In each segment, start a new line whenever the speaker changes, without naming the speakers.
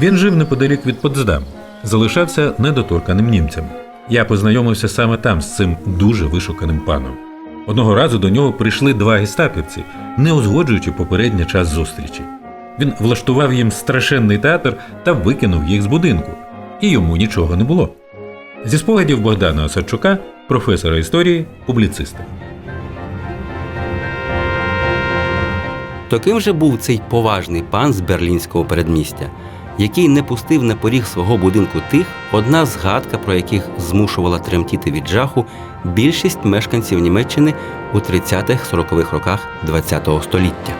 Він жив неподалік від Потсдам, залишався недоторканим німцям. Я познайомився саме там з цим дуже вишуканим паном. Одного разу до нього прийшли два гестапівці, не узгоджуючи попередній час зустрічі. Він влаштував їм страшенний театр та викинув їх з будинку, і йому нічого не було. Зі спогадів Богдана Осадчука, професора історії, публіциста.
Таким же був цей поважний пан з берлінського передмістя, який не пустив на поріг свого будинку тих, одна згадка про яких змушувала тремтіти від жаху більшість мешканців Німеччини у 30-40-х роках ХХ століття.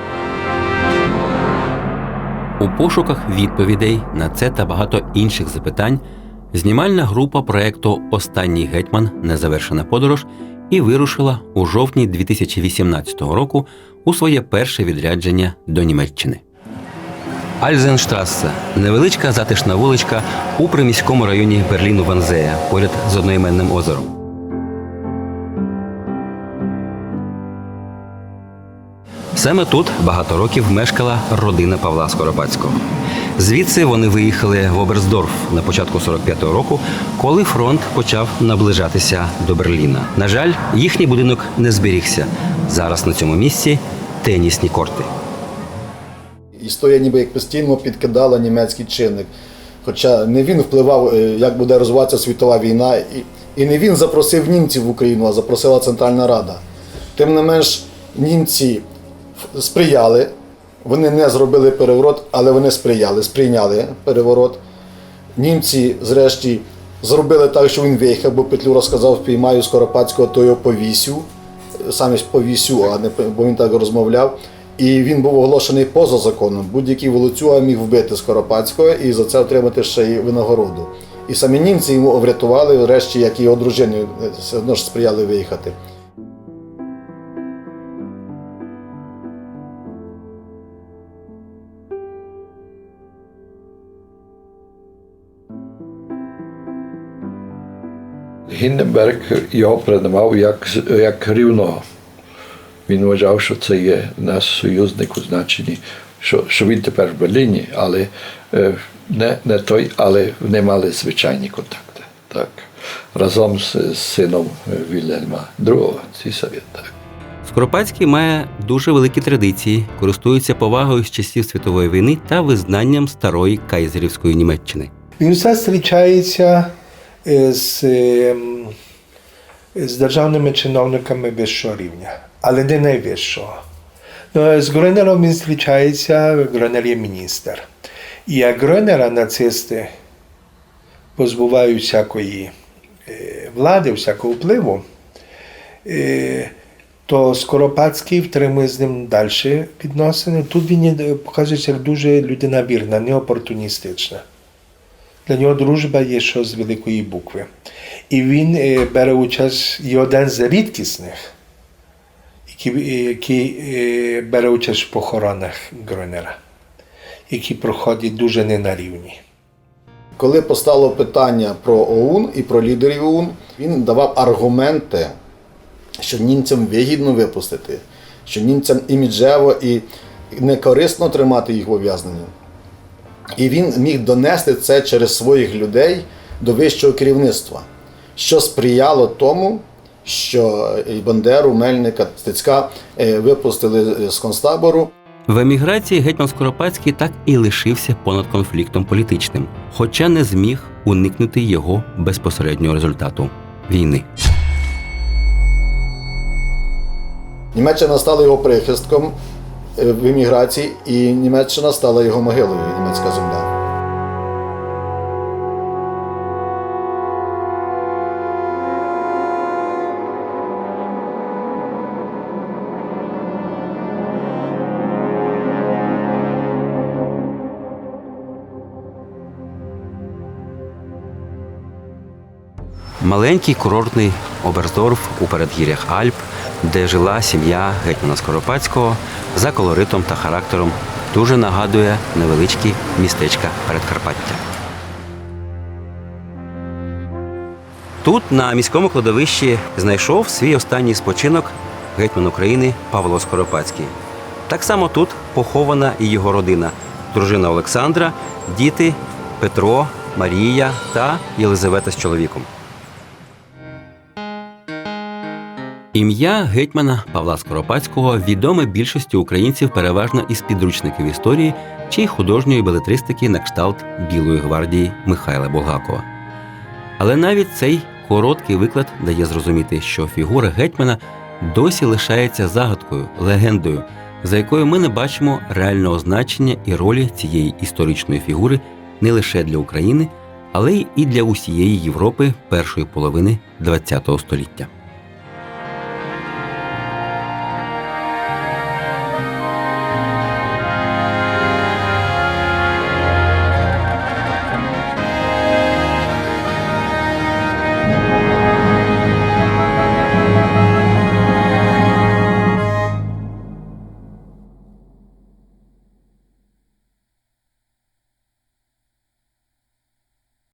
У пошуках відповідей на це та багато інших запитань знімальна група проекту Останній гетьман незавершена подорож і вирушила у жовтні 2018 року у своє перше відрядження до Німеччини. Альзенштрассе невеличка затишна вуличка у приміському районі Берліну Ванзея, поряд з одноіменним озером. Саме тут багато років мешкала родина Павла Скоропадського. Звідси вони виїхали в Оберсдорф на початку 45-го року, коли фронт почав наближатися до Берліна. На жаль, їхній будинок не зберігся. Зараз на цьому місці тенісні корти.
Історія ніби як постійно підкидала німецький чинник. Хоча не він впливав, е, як буде розвиватися світова війна, і, і не він запросив німців в Україну, а запросила Центральна Рада. Тим не менш, німці сприяли, вони не зробили переворот, але вони сприяли, сприйняли переворот. Німці, зрешті, зробили так, що він виїхав, бо Петлюра сказав, впіймаю Скоропадського, то його повісю. Саме ж повісю, а не бо він так розмовляв. І він був оголошений поза законом. Будь-який волоцюга міг вбити Скоропадського і за це отримати ще й винагороду. І самі німці йому врятували, врешті, як і його дружині, е, все одно ж сприяли виїхати.
Гінденберг його приймав як, як рівного. Він вважав, що це є наш союзник у значенні, що, що він тепер в Берліні, але е, не, не той, але вони мали звичайні контакти. Так. Разом з, з сином Вільгельма II, цісаря. Так.
Скоропадський має дуже великі традиції, користується повагою з часів світової війни та визнанням старої кайзерівської Німеччини.
Він все зустрічається е, з, ем, з державними чиновниками вищого рівня, але не найвищого. Ну, з Гройнером він зустрічається, Гройнер є міністр. І як Гройнера нацисти позбувають всякої влади, всякого впливу, то Скоропадський втримує з ним далі відносини. Тут він показується як дуже людина вірна, не опортуністична. Для нього дружба є що з великої букви. І він бере участь, є один з рідкісних, який, бере участь в похоронах Гройнера, які проходять дуже не на рівні.
Коли постало питання про ОУН і про лідерів ОУН, він давав аргументи, що німцям вигідно випустити, що німцям іміджево і не корисно тримати їх в ув'язненні. І він міг донести це через своїх людей до вищого керівництва, що сприяло тому, що і Бандеру, Мельника, Стецька е, випустили з концтабору.
В еміграції гетьман Скоропадський так і лишився понад конфліктом політичним, хоча не зміг уникнути його безпосереднього результату війни.
Німеччина стала його прихистком е, в еміграції, і Німеччина стала його могилою, німецька земля.
Маленький курортний Оберсдорф у передгір'ях Альп, де жила сім'я гетьмана Скоропадського, за колоритом та характером дуже нагадує невеличкі містечка Передкарпаття. Тут, на міському кладовищі, знайшов свій останній спочинок гетьман України Павло Скоропадський. Так само тут похована і його родина, дружина Олександра, діти Петро, Марія та Єлизавета з чоловіком. Ім'я гетьмана Павла Скоропадського відоме більшості українців переважно із підручників історії чи художньої белетристики на кшталт Білої гвардії Михайла Булгакова. Але навіть цей короткий виклад дає зрозуміти, що фігура гетьмана досі лишається загадкою, легендою, за якою ми не бачимо реального значення і ролі цієї історичної фігури не лише для України, але й і для усієї Європи першої половини ХХ століття.